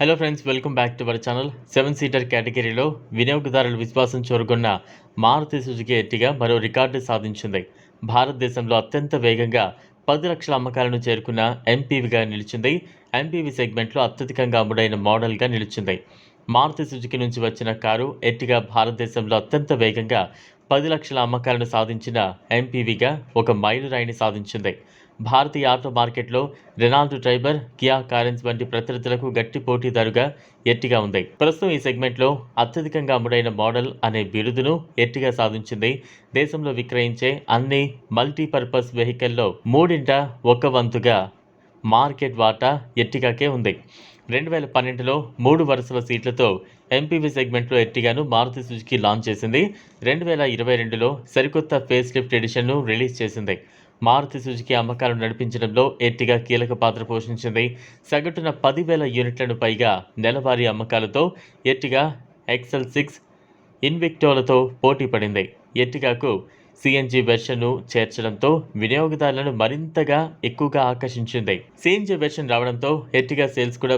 Hello friends welcome back to our channel seven seater కేటగిరీలో వినియోగదారుల విశ్వాసం చూరగొన్న మారుతి సుజుకి ఎట్టిగా మరో రికార్డు సాధించింది. భారతదేశంలో అత్యంత వేగంగా పది లక్షల అమ్మకాలను చేరుకున్న ఎంపీవీగా నిలిచింది. ఎంపీవీ సెగ్మెంట్లో అత్యధికంగా అమ్ముడైన మోడల్గా నిలిచింది. మారుతి సుజుకి నుంచి వచ్చిన కారు ఎట్టిగా భారతదేశంలో అత్యంత వేగంగా పది లక్షల అమ్మకాలను సాధించిన ఎంపీవీగా ఒక మైలురాయిని సాధించింది. భారతీయ ఆటో మార్కెట్లో రెనాల్డ్ ట్రైబర్ కియా కారెన్స్ వంటి ప్రత్యర్థులకు గట్టి పోటీదారుగా ఎట్టిగా ఉంది. ప్రస్తుతం ఈ సెగ్మెంట్లో అత్యధికంగా అమ్ముడైన మోడల్ అనే బిరుదును ఎట్టిగా సాధించింది. దేశంలో విక్రయించే అన్ని మల్టీపర్పస్ వెహికల్లో మూడింట ఒక వంతుగా మార్కెట్ వాటా ఎట్టిగాకే ఉంది. రెండు వేల పన్నెండులో మూడు వరుసల సీట్లతో ఎంపీవీ సెగ్మెంట్లో ఎట్టిగాను మారుతి సుజుకి లాంచ్ చేసింది. రెండు వేల ఇరవై రెండులో సరికొత్త ఫేస్ లిఫ్ట్ ఎడిషన్ను రిలీజ్ చేసింది. మారుతి సుజుకి అమ్మకాలు నడిపించడంలో ఎట్టిగా కీలక పాత్ర పోషించింది. సగటున పదివేల యూనిట్లను పైగా నెలవారీ అమ్మకాలతో ఎట్టిగా ఎక్సెల్ సిక్స్ ఇన్విక్టోలతో పోటీ పడింది. ఎట్టిగాకు సిఎన్జి వెర్షన్ను చేర్చడంతో వినియోగదారులను మరింతగా ఎక్కువగా ఆకర్షించింది. సిఎన్జి వెర్షన్ రావడంతో ఎట్టిగా సేల్స్ కూడా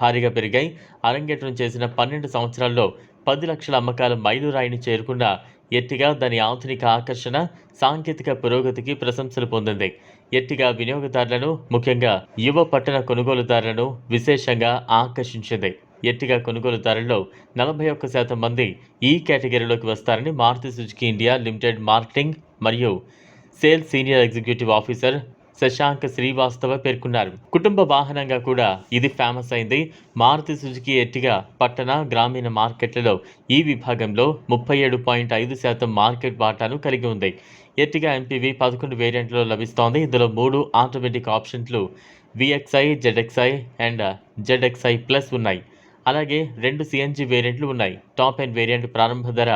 భారీగా పెరిగాయి. అరంగేట్రం చేసిన పన్నెండు సంవత్సరాల్లో పది లక్షల అమ్మకాల మైలురాయిని చేరుకున్న ఎట్టిగా దాని ఆధునిక ఆకర్షణ సాంకేతిక పురోగతికి ప్రశంసలు పొందింది. ఎట్టిగా వినియోగదారులను ముఖ్యంగా యువ పట్టణ కొనుగోలుదారులను విశేషంగా ఆకర్షించింది. ఎట్టిగా కొనుగోలుదారుల్లో నలభై ఒక్క శాతం మంది ఈ కేటగిరీలోకి వస్తారని Maruti Suzuki India limited marketing మరియు sale senior executive officer Shashank Srivastava పేర్కొన్నారు. కుటుంబ వాహనంగా కూడా ఇది ఫేమస్ అయింది. మారుతి సుజుకి ఎట్టిగా పట్టణ గ్రామీణ మార్కెట్లలో ఈ విభాగంలో ముప్పై ఏడు పాయింట్ ఐదు శాతం మార్కెట్ వాటాను కలిగి ఉంది. ఎట్టిగా ఎంపీవీ పదకొండు వేరియంట్లో లభిస్తోంది. ఇందులో మూడు ఆటోమేటిక్ ఆప్షన్లు VXI ZXI and ZXI plus ఉన్నాయి. అలాగే రెండు సిఎన్జి వేరియంట్లు ఉన్నాయి. టాప్ ఎండ్ వేరియంట్ ప్రారంభ ధర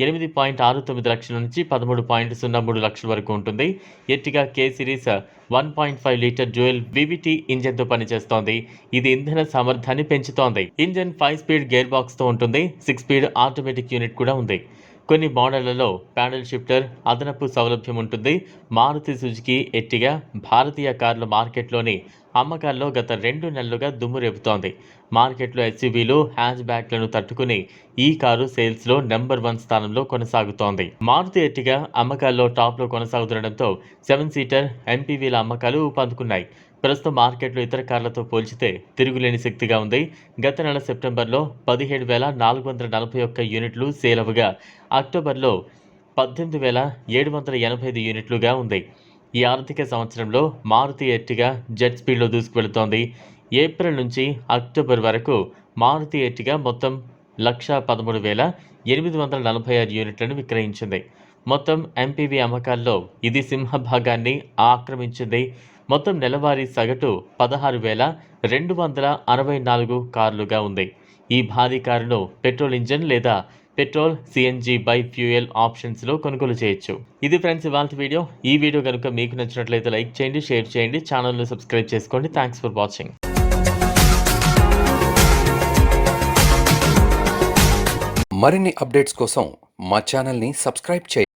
ఎనిమిది పాయింట్ ఆరు తొమ్మిది లక్షల నుంచి పదమూడు పాయింట్ సున్నా మూడు లక్షల వరకు ఉంటుంది. ఎట్టిగా K series one point five litre dual VVT ఇంజన్తో పనిచేస్తోంది. ఇది ఇంధన సామర్థ్యాన్ని పెంచుతోంది. ఇంజన్ ఫైవ్ స్పీడ్ గేర్ బాక్స్తో ఉంటుంది. సిక్స్ స్పీడ్ ఆటోమేటిక్ యూనిట్ కూడా ఉంది. కొన్ని మోడళ్ళలో ప్యాడల్ షిఫ్టర్ అదనపు సౌలభ్యం ఉంటుంది. మారుతి సుజుకి ఎట్టిగా భారతీయ కార్ల మార్కెట్లోని అమ్మకాల్లో గత రెండు నెలలుగా దుమ్ము రేపుతోంది. మార్కెట్లో ఎస్యూవీలు హ్యాచ్ బ్యాక్లను తట్టుకుని ఈ కారు సేల్స్లో నెంబర్ వన్ స్థానంలో కొనసాగుతోంది. మారుతి ఎట్టిగా అమ్మకాల్లో టాప్లో కొనసాగుతుండటంతో సెవెన్ సీటర్ ఎంపీవీల అమ్మకాలు ఊపందుకున్నాయి. ప్రస్తుతం మార్కెట్లో ఇతర కార్లతో పోల్చితే తిరుగులేని శక్తిగా ఉంది. గత నెల సెప్టెంబర్లో పదిహేడు వేల నాలుగు వందల నలభై ఒక్క యూనిట్లు సేల్ అవగా అక్టోబర్లో పద్దెనిమిది వేల ఏడు వందల ఎనభై ఐదు యూనిట్లుగా ఉంది. ఈ ఆర్థిక సంవత్సరంలో మారుతి ఎర్టిగా జెట్ స్పీడ్లో దూసుకువెళుతోంది. ఏప్రిల్ నుంచి అక్టోబర్ వరకు మారుతి ఎర్టిగా మొత్తం లక్ష పదమూడు వేల ఎనిమిది వందల నలభై ఆరు యూనిట్లను విక్రయించింది. మొత్తం ఎంపీవీ అమ్మకాల్లో ఇది సింహభాగాన్ని ఆక్రమించింది. మొత్తం నెలవారీ సగటు పదహారు వేల రెండు వందల అరవై నాలుగు కార్లుగా ఉంది. ఈ భారీ కారును పెట్రోల్ ఇంజన్ లేదా పెట్రోల్ సిఎన్జి బై ఫ్యూయల్ ఆప్షన్స్లో కొనుగోలు చేయొచ్చు. ఇది ఫ్రెండ్స్ ఇవాళ వీడియో. ఈ వీడియో కనుక మీకు నచ్చినట్లయితే లైక్ చేయండి షేర్ చేయండి ఛానల్ను సబ్స్క్రైబ్ చేసుకోండి. Thanks for watching. మరిన్ని అప్డేట్స్ కోసం మా ఛానల్ని సబ్స్క్రైబ్ చేయండి.